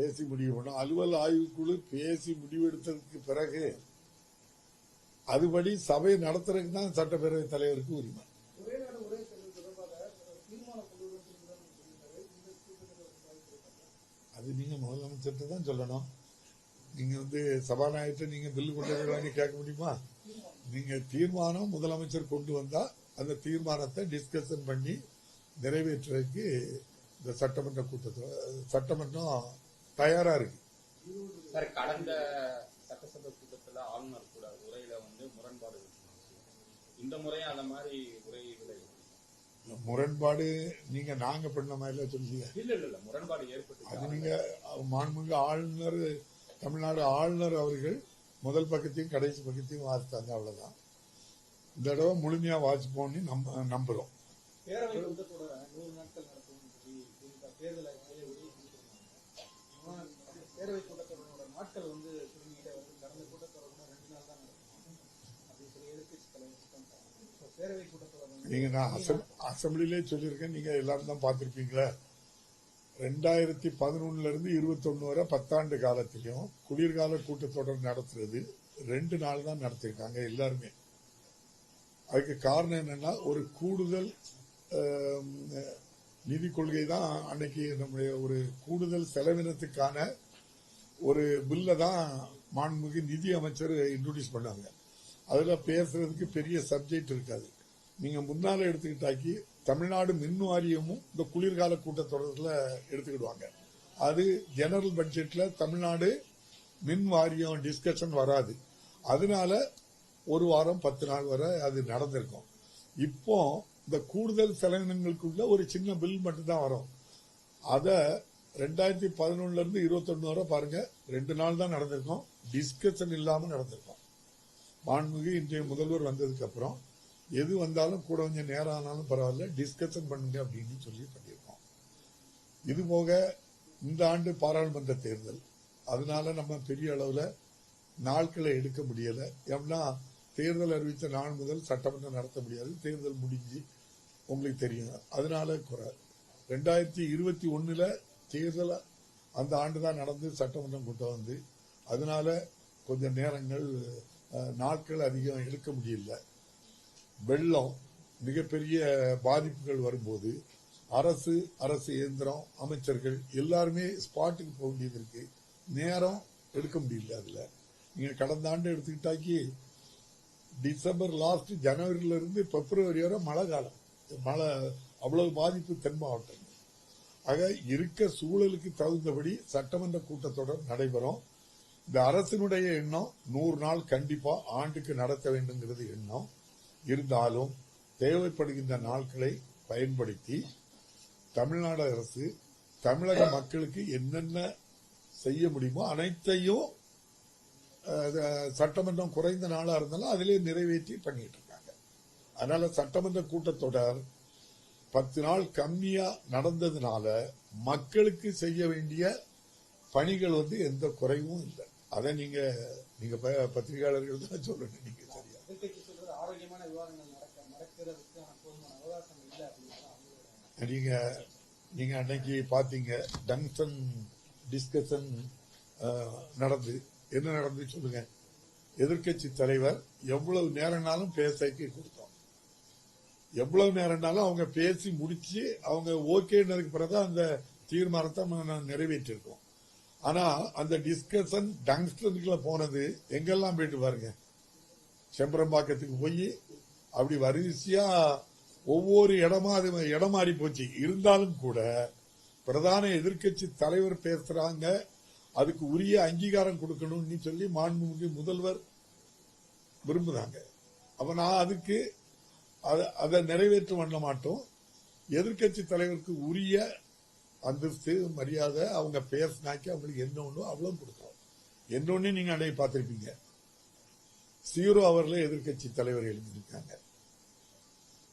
பேசி முடிவு பண்ணும் அலுவல் ஆய்வுக்குழு பேசி முடிவெடுத்ததுக்கு பிறகு அதுபடி சபை நடத்துறதுக்கு தான் சட்டப்பேரவை தலைவருக்கு உரிமை. அது நீங்க முதலமைச்சர்கிட்ட தான் சொல்லணும். நீங்க வந்து சபாநாயகர்கிட்ட நீங்க பில்லு கொண்டு வரலான்னு கேட்க முடியுமா? நீங்க தீர்மானம் முதலமைச்சர் கொண்டு வந்தா அந்த தீர்மானத்தை டிஸ்கஷன் பண்ணி நிறைவேற்றுறதுக்கு இந்த சட்டமன்ற கூட்டத்தில் சட்டமன்றம் தயாரா இருக்கு. சார் கடந்த சட்டசபை கூட்டத்துல ஆளுநர் கூட உரையில வந்து முரண்பாடு. இந்த முறையும் அந்த மாதிரி உரைகளை முரண்பாடு நீங்க நாங்க பண்ண மாதிரிலாம் சொல்லி இல்ல இல்ல முரண்பாடு அது ஏற்பட்டு நீங்க மாண்புமிகு ஆளுநர் தமிழ்நாடு ஆளுநர் அவர்கள் முதல் பக்கத்தையும் கடைசி பக்கத்தையும் வாசித்தாங்க அவ்வளவுதான். இந்த தடவை முழுமையா வாசிப்போம்னு நம்ப நம்புறோம். பேரவை நூறு நாட்கள் நடத்துவோம்னு சொல்லி திமுக தேர்தல் ஆணையம் வெளியே கொடுத்திருந்தாங்க. ஆனா, பேரவை கூட்டத்தொடரோட நாட்கள் வந்து சுருங்கிட்டே வருது கடந்த கூட்டத்தொடர் கூட ரெண்டு நாள் தான் நடக்கும் அப்படின்னு சொல்லி எதிர்கட்சி தலைவர் சொல்லிட்டாங்க. So, பேரவை கூட்டத்தொடர் வந்து நீங்க நான் அசம்- அசெம்பிளிலே சொல்லியிருக்கேன். நீங்க எல்லாரும் தான் பார்த்திருப்பீங்களா. ரெண்டாயிரத்தி பதினொன்னுல இருந்து இருபத்தொன்னு வரை பத்தாண்டு காலத்திலையும் குளிர்கால கூட்டத்தொடர் நடத்துறது ரெண்டு நாள் தான் நடத்திருக்காங்க எல்லாருமே. அதுக்கு காரணம் என்னன்னா ஒரு கூடுதல் நிதி கொள்கை தான் அன்னைக்கு நம்முடைய ஒரு கூடுதல் செலவினத்துக்கான ஒரு பில்லை தான் மாண்புமிகு நிதி அமைச்சர் இன்ட்ரோடியூஸ் பண்ணாங்க. அதுல பேசுறதுக்கு பெரிய சப்ஜெக்ட் இருக்காது. நீங்க முன்னால எடுத்துக்கிட்டாக்கி தமிழ்நாடு மின் வாரியமும் இந்த குளிர்கால கூட்டத்தொடரில் எடுத்துக்கிடுவாங்க. அது ஜெனரல் பட்ஜெட்ல தமிழ்நாடு மின் வாரியம் டிஸ்கஷன் வராது. அதனால ஒரு வாரம் பத்து நாள் வரை அது நடந்திருக்கும். இப்போ இந்த கூடுதல் செலவினங்களுக்குள்ள ஒரு சின்ன பில் மட்டும் தான் வரும். அத ரெண்டாயிரத்தி பதினொன்னுல இருந்து இருபத்தொன்னு வரை பாருங்க. ரெண்டு நாள் தான் நடந்திருக்கும். டிஸ்கஷன் இல்லாம நடந்திருக்கும். மாண்புமிகு இன்றைய முதல்வர் வந்ததுக்கு அப்புறம் எது வந்தாலும் கூட கொஞ்சம் நேரம் ஆனாலும் பரவாயில்ல டிஸ்கஷன் பண்ணுங்க அப்படின்னு சொல்லி பண்ணியிருக்கோம். இது போக இந்த ஆண்டு பாராளுமன்ற தேர்தல். அதனால நம்ம பெரிய அளவில் நாட்களை எடுக்க முடியல. ஏன்னா தேர்தல் அறிவித்த நாள் முதல் சட்டமன்றம் நடத்த முடியாது. தேர்தல் முடிஞ்சு உங்களுக்கு தெரியும். அதனால குறை. ரெண்டாயிரத்தி இருபத்தி ஒன்றில் தேர்தல் அந்த ஆண்டு தான் நடந்து சட்டமன்றம் கொண்டு வந்து அதனால கொஞ்சம் நேரங்கள் நாட்கள் அதிகம் எடுக்க முடியல. வெள்ளம் மிகப்பெரிய பாதிப்புகள் வரும்போது அரசு அரசு இயந்திரம் அமைச்சர்கள் எல்லாருமே ஸ்பாட்டுக்கு போக வேண்டியது இருக்கு நேரம் எடுக்க முடியல அதுல. நீங்க கடந்த ஆண்டு எடுத்துக்கிட்டாக்கி டிசம்பர் லாஸ்ட் ஜனவரியில இருந்து பிப்ரவரி வரை மழை காலம். மழை அவ்வளவு பாதிப்பு தென் மாவட்டம். ஆக இருக்க சூழலுக்கு தகுந்தபடி சட்டமன்ற கூட்டத்தொடர் நடைபெறும். இந்த அரசினுடைய எண்ணம் நூறு நாள் கண்டிப்பா ஆண்டுக்கு நடத்த வேண்டுங்கிறது எண்ணம். இருந்தாலும் தேவைப்படுகின்ற நாட்களை பயன்படுத்தி தமிழ்நாடு அரசு தமிழக மக்களுக்கு என்னென்ன செய்ய முடியுமோ அனைத்தையும் சட்டமன்றம் குறைந்த நாளா இருந்தாலும் அதிலே நிறைவேற்றி பண்ணிட்டு இருக்காங்க. அதனால சட்டமன்ற கூட்டத்தொடர் பத்து நாள் கம்மியா நடந்ததுனால மக்களுக்கு செய்ய வேண்டிய பணிகள் வந்து எந்த குறைவும் இல்லை. அதை நீங்க நீங்க ப- பத்திரிகையாளர்கள் தான் சொல்லணும் நீங்க. நீங்க நீங்க அன்னைக்கு பாத்தீங்க டங்ஷன் டிஸ்கஷன் நடந்து என்ன நடந்து சொல்லுங்க? எதிர்க்கட்சி தலைவர் எவ்வளவு நேரம்னாலும் பேசக்கு கொடுத்தோம். எவ்வளவு நேரம்னாலும் அவங்க பேசி முடிச்சு அவங்க ஓகேன்றதுக்கு பிறகுதான் அந்த தீர்மானத்தை நாங்கள் நிறைவேற்றிருக்கோம். ஆனா அந்த டிஸ்கஷன் டங்ஸ்டனுக்குள்ள போனது எங்கெல்லாம் போயிட்டு பாருங்க? செம்பரம்பாக்கத்துக்கு போய் அப்படி வரிசையா ஒவ்வொரு இடமா அது இடம் போச்சு. இருந்தாலும் கூட பிரதான எதிர்க்கட்சி தலைவர் பேசுறாங்க. அதுக்கு உரிய அங்கீகாரம் கொடுக்கணும்னு சொல்லி மாண்புமிகு முதல்வர் விரும்புறாங்க. அப்ப நான் அதுக்கு அதை நிறைவேற்ற பண்ண மாட்டோம். எதிர்க்கட்சி தலைவருக்கு உரிய அந்தஸ்து மரியாதை அவங்க பேசினாக்கி அவங்களுக்கு என்ன ஒண்ணு அவ்வளவு கொடுக்குறோம் என்னொன்னு நீங்க அன்னைக்கு பார்த்திருப்பீங்க. சீரோ அவர்ல எதிர்க்கட்சி தலைவர் எழுதியிருக்காங்க.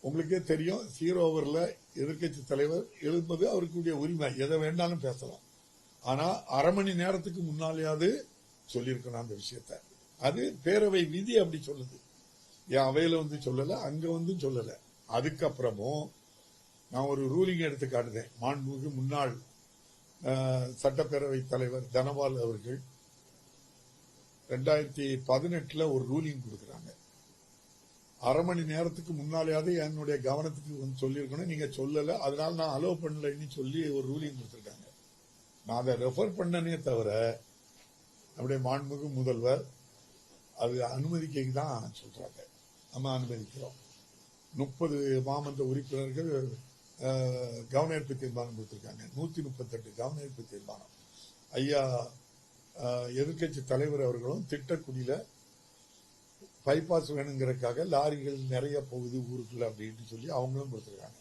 உங்களுக்கே தெரியும் சீரோ ஓவரில் எதிர்க்கட்சி தலைவர் எழுதுவது அவருக்குரிய உரிமை. எதை வேண்டாலும் பேசலாம். ஆனால் அரை மணி நேரத்துக்கு முன்னாலேயாவது சொல்லியிருக்கணும் அந்த விஷயத்த. அது பேரவை விதி அப்படி சொல்லுது. என் அவையில் வந்து சொல்லலை அங்கே வந்து சொல்லலை. அதுக்கப்புறமும் நான் ஒரு ரூலிங் எடுத்து காட்டுதேன். மாண்புமிகு முன்னாள் சட்டப்பேரவை தலைவர் தனபால் அவர்கள் ரெண்டாயிரத்தி பதினெட்டில் ஒரு ரூலிங் கொடுக்குறாங்க. அரை மணி நேரத்துக்கு முன்னாலேயாவது என்னுடைய கவனத்துக்கு வந்து சொல்லியிருக்கணும். நீங்க சொல்லல. அதனால நான் அலோவ் பண்ணலைன்னு சொல்லி ஒரு ரூலிங் கொடுத்துருக்காங்க. நான் அதை ரெஃபர் பண்ணனே தவிர நம்முடைய மாண்புமிகு முதல்வர் அது அனுமதிக்க தான் சொல்றாங்க. நம்ம அனுமதிக்கிறோம். முப்பது மாமன்ற உறுப்பினர்கள் அஹ், கவனஈர்ப்பு தீர்மானம் கொடுத்திருக்காங்க. நூத்தி முப்பத்தெட்டு கவனஈர்ப்பு தீர்மானம். ஐயா எதிர்கட்சி தலைவர் அவர்களும் திட்டக்குடியில பைபாஸ் வேணுங்கிறதுக்காக லாரிகள் நிறைய போகுது ஊருக்குள்ள அப்படின்னு சொல்லி அவங்களும் கொடுத்துருக்காங்க.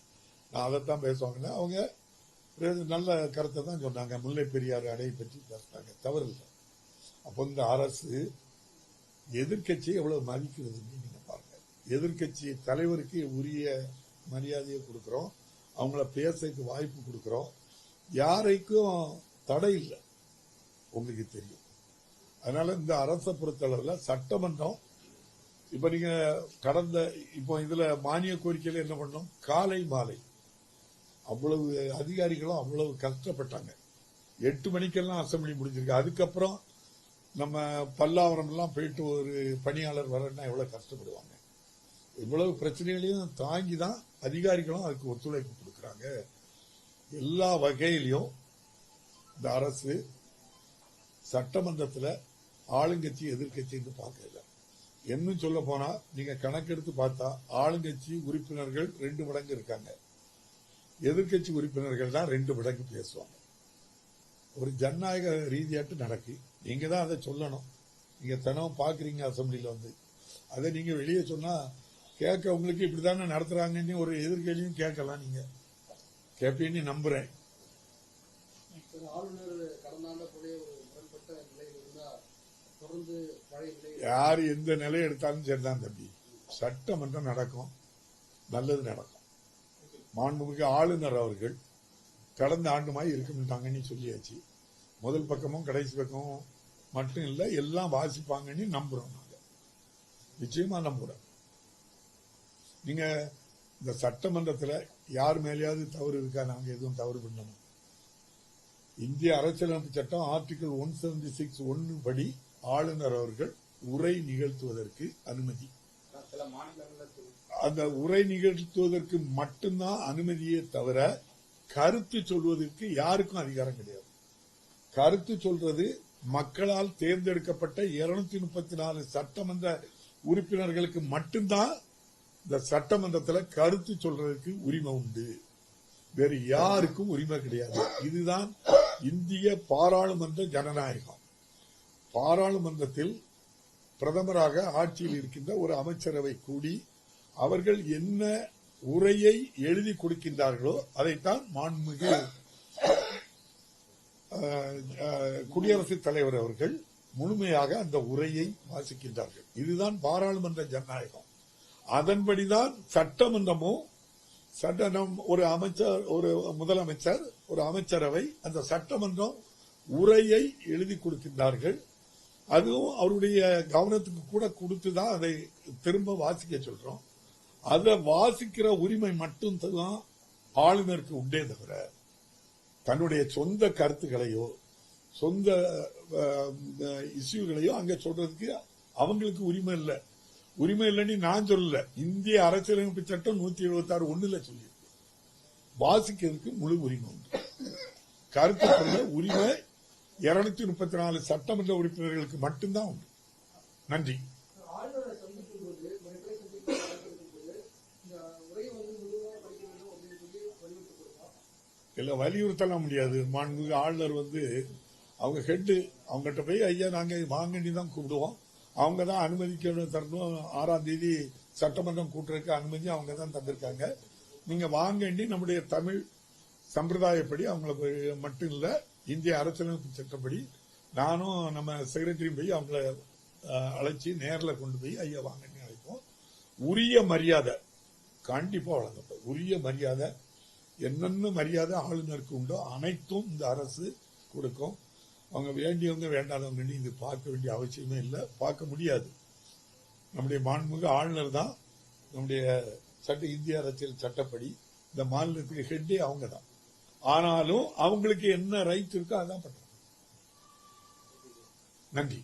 நான் அதைத்தான் பேசுவாங்கன்னா அவங்க நல்ல கருத்தை தான் சொன்னாங்க. முல்லை பெரியாறு அடையை பற்றி பேசுறாங்க தவறில்லை அப்போ இந்த அரசு எதிர்க்கட்சி எவ்வளவு மதிக்கிறதுன்னு நீங்க பாருங்க. எதிர்க்கட்சி தலைவருக்கு உரிய மரியாதையை கொடுக்குறோம். அவங்கள பேசக்கு வாய்ப்பு கொடுக்குறோம். யாரைக்கும் தடை இல்லை. உங்களுக்கு தெரியும். அதனால இந்த அரசை பொறுத்தளவில் சட்டமன்றம் இப்ப நீங்க கடந்த இப்போ இதுல மானிய கோரிக்கையில என்ன பண்ணோம்? காலை மாலை. அவ்வளவு அதிகாரிகளும் அவ்வளவு கஷ்டப்பட்டாங்க. எட்டு மணிக்கெல்லாம் அசம்பிளி முடிஞ்சிருக்கு. அதுக்கப்புறம் நம்ம பல்லாவரம் எல்லாம் போயிட்டு ஒரு பணியாளர் வரன்னா எவ்வளவு கஷ்டப்படுவாங்க? இவ்வளவு பிரச்சனைகளையும் தாங்கி தான் அதிகாரிகளும் அதுக்கு ஒத்துழைப்பு கொடுக்கறாங்க. எல்லா வகையிலையும் இந்த அரசு சட்டமன்றத்தில் ஆளுங்கட்சி எதிர்க்கட்சின்னு பார்க்கல இன்னும் சொல்ல போனா நீங்க கணக்கெடுத்து பார்த்தா ஆளுங்கட்சி உறுப்பினர்கள் ரெண்டு மடங்கு இருக்காங்க. எதிர்க்கட்சி உறுப்பினர்கள் தான் ரெண்டு மடங்கு பேசுவாங்க. ஒரு ஜனநாயக ரீதியாட்டு நடக்கு. நீங்க தான் அதை சொல்லணும். நீங்க தினம் பாக்குறீங்க அசம்பிளியில வந்து. அதை நீங்க வெளியே சொன்னா கேட்க உங்களுக்கு இப்படிதானே நடத்துறாங்கன்னு ஒரு எதிர்கேள்வியும் கேட்கலாம் நீங்க. கேட்பேன்னு நம்புறேன் திரு ஆளுநர் கடந்த ஆண்ட போலே ஒரு முரண்பட்ட நிலையில் இருந்தா தொடர்ந்து பழைய நிலை யார் எந்த நிலை எடுத்தாலும் சரிதான் தம்பி. சட்டமன்றம் நடக்கும். நல்லது நடக்கும். மாண்புமிகு ஆளுநர் அவர்கள் கடந்த ஆண்டுமாய் இருக்க சொல்லியாச்சு. முதல் பக்கமும் கடைசி பக்கமும் மட்டும் இல்ல எல்லாம் வாசிப்பாங்கன்னு நம்புறோம் நாங்க. நிச்சயமா நம்புறோம். நீங்க இந்த சட்டமன்றத்துல யார் மேலேயாவது தவறு இருக்கா? நாங்க எதுவும் தவறு பண்ணணும். இந்திய அரசியலமைப்பு சட்டம் ஆர்டிகல் ஒன் செவன்டி சிக்ஸ் ஒன்னு படி ஆளுநர் அவர்கள் உரை நிகழ்த்துவதற்கு அனுமதி. அந்த உரை நிகழ்த்துவதற்கு மட்டும்தான் அனுமதியே தவிர கருத்து சொல்வதற்கு யாருக்கும் அதிகாரம் கிடையாது. கருத்து சொல்றது மக்களால் தேர்ந்தெடுக்கப்பட்ட இருநூத்தி முப்பத்தி நாலு சட்டமன்ற உறுப்பினர்களுக்கு மட்டும்தான் இந்த சட்டமன்றத்தில் கருத்து சொல்றதுக்கு உரிமை உண்டு. வேறு யாருக்கும் உரிமை கிடையாது. இதுதான் இந்திய பாராளுமன்ற ஜனநாயகம். பாராளுமன்றத்தில் பிரதமராக ஆட்சியில் இருக்கின்ற ஒரு அமைச்சரவை கூடி அவர்கள் என்ன உரையை எழுதி கொடுக்கின்றார்களோ அதைத்தான் மாண்புமிகு குடியரசுத் தலைவர் அவர்கள் முழுமையாக அந்த உரையை வாசிக்கின்றார்கள். இதுதான் பாராளுமன்ற ஜனநாயகம். அதன்படிதான் சட்டமன்றமும் சட்டம் ஒரு அமைச்சர் ஒரு முதலமைச்சர் ஒரு அமைச்சரவை அந்த சட்டமன்றம் உரையை எழுதி கொடுக்கின்றார்கள். அதுவும் அவருடைய கவனத்துக்கு கூட கொடுத்துதான் அதை திரும்ப வாசிக்க சொல்றோம். அதை வாசிக்கிற உரிமை மட்டும் தான் ஆளுநருக்கு உண்டே தவிர தன்னுடைய சொந்த கருத்துக்களையோ சொந்த இஷ்யூகளையோ அங்க சொல்றதுக்கு அவங்களுக்கு உரிமை இல்லை. உரிமை இல்லைன்னு நான் சொல்லல. இந்திய அரசியலமைப்பு சட்டம் நூத்தி எழுபத்தி ஆறு ஒண்ணுல சொல்லியிருக்கு. வாசிக்கிறதுக்கு முழு உரிமை உண்டு. கருத்து சொல்ல உரிமை இருநூத்தி முப்பத்தி நாலு சட்டமன்ற உறுப்பினர்களுக்கு மட்டும்தான் உண்டு. நன்றி. இல்லை இல்ல வலியுறுத்தலாம் முடியாது. மாண்புமிகு ஆளுநர் வந்து அவங்க ஹெட்டு அவங்ககிட்ட போய் ஐயா நாங்க வாங்கண்டி தான் கூப்பிடுவோம். அவங்க தான் அனுமதிக்கணும் தரணும். ஆறாம் தேதி சட்டமன்றம் கூட்டுறதுக்கு அனுமதி அவங்க தான் தந்திருக்காங்க. நீங்க வாங்கண்டி நம்முடைய தமிழ் சம்பிரதாயப்படி அவங்கள மட்டும் இல்லை இந்திய அரசியலமைப்பு சட்டப்படி நானும் நம்ம செக்ரட்டரியும் போய் அவங்கள அழைச்சி நேரில் கொண்டு போய் ஐயா வாங்கன்னு அழைப்போம். உரிய மரியாதை கண்டிப்பாக வழங்கப்படும். உரிய மரியாதை என்னென்ன மரியாதை ஆளுநருக்கு உண்டோ அனைத்தும் இந்த அரசு கொடுக்கும். அவங்க வேண்டியவங்க வேண்டாதவங்க இது பார்க்க வேண்டிய அவசியமே இல்லை. பார்க்க முடியாது. நம்முடைய மாண்புமிகு ஆளுநர் தான் நம்முடைய சட்ட இந்திய அரசியல் சட்டப்படி இந்த மாநிலத்துக்கு ஹெட்டே அவங்க தான். ஆனாலும் அவங்களுக்கு என்ன ரைட் இருக்கோ அதான் பண்றாங்க நன்றி.